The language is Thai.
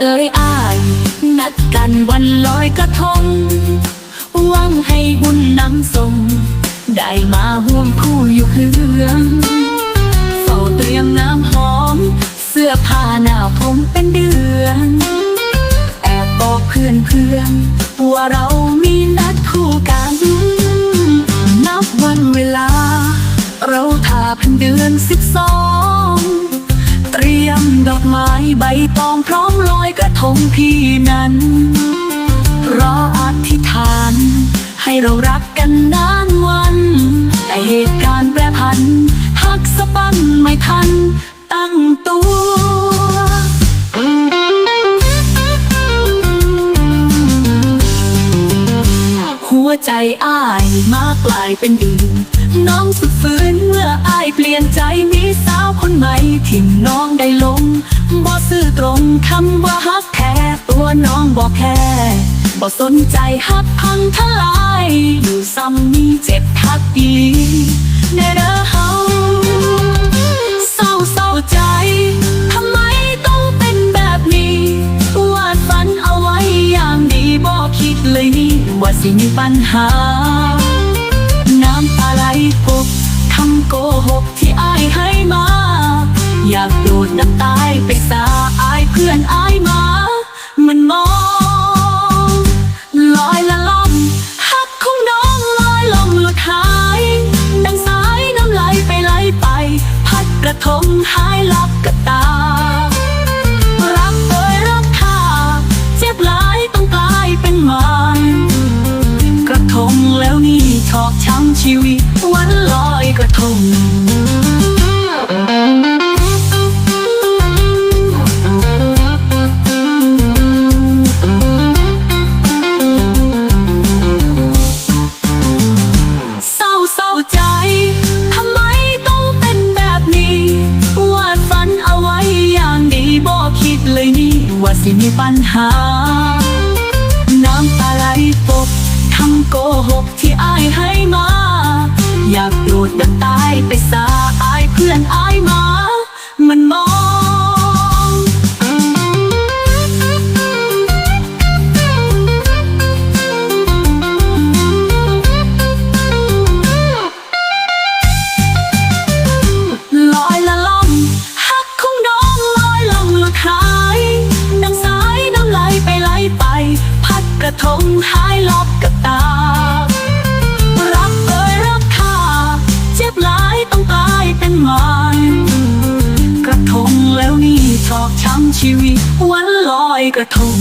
เอ่ยอายนัดกันวันลอยกระทงหวังให้บุญนำส่ง ได้มาห่วงคู่อยู่เฮืองเฝ้าเตรียมน้ำหอม เสื้อผ้าหนาวผมเป็นเดือน แอบบอกเพื่อนเพื่อนว่าเรามีนัดคู่ อกไม้ใบตองพร้อมลอยกระทงพี่นั้นรออธิษฐาน ให้เรารักกันนานวัน แต่เหตุการณ์แปรผันหักสะบั้นไม่ทัน ตั้งตัวหัวใจอ้ายมากลายเป็นอื่นน้องสุด ฝืนเมื่ออายเปลี่ยนใจมีสาวคนใหม่ที่น้องได้ลงบ่ซื่อตรงคำว่าฮักแท้ตัวน้องบอกแค่บ่สนใจฮักพังทลายอยู่ซ้ำมีเจ็บทักดีในเด้อเฮาเศร้าเศร้าใจทำไมต้องเป็นแบบนี้วาดฝันเอาไว้อย่างดีบอกคิดเลยนี่ว่าสิมีปัญหา เพื่อนอายมา มันมองลอยละล่องหักของน้องลอยลงหลุดหาย ดังสายน้ำไหลไปไหลไป พัดกระทงหายลับกระตา รักเอ่ยรักค่าเจ็บหลายต้องกลายเป็นหมายกระทงแล้วนี่ชอกช้ำชีวิตวันลอยกระทง สิมีปัญหา น้ำตาไหลตกคำโกหกที่อายให้มา อยากโดดดังตายไปซาอายเพื่อนอายมา มันมอง หายลอบกับตา รักเอ่ยรักข้าเจ็บหลายต้องตายเป็นหมายกระทงแล้วนี่ชอกช้ำชีวิตวันลอยกระทง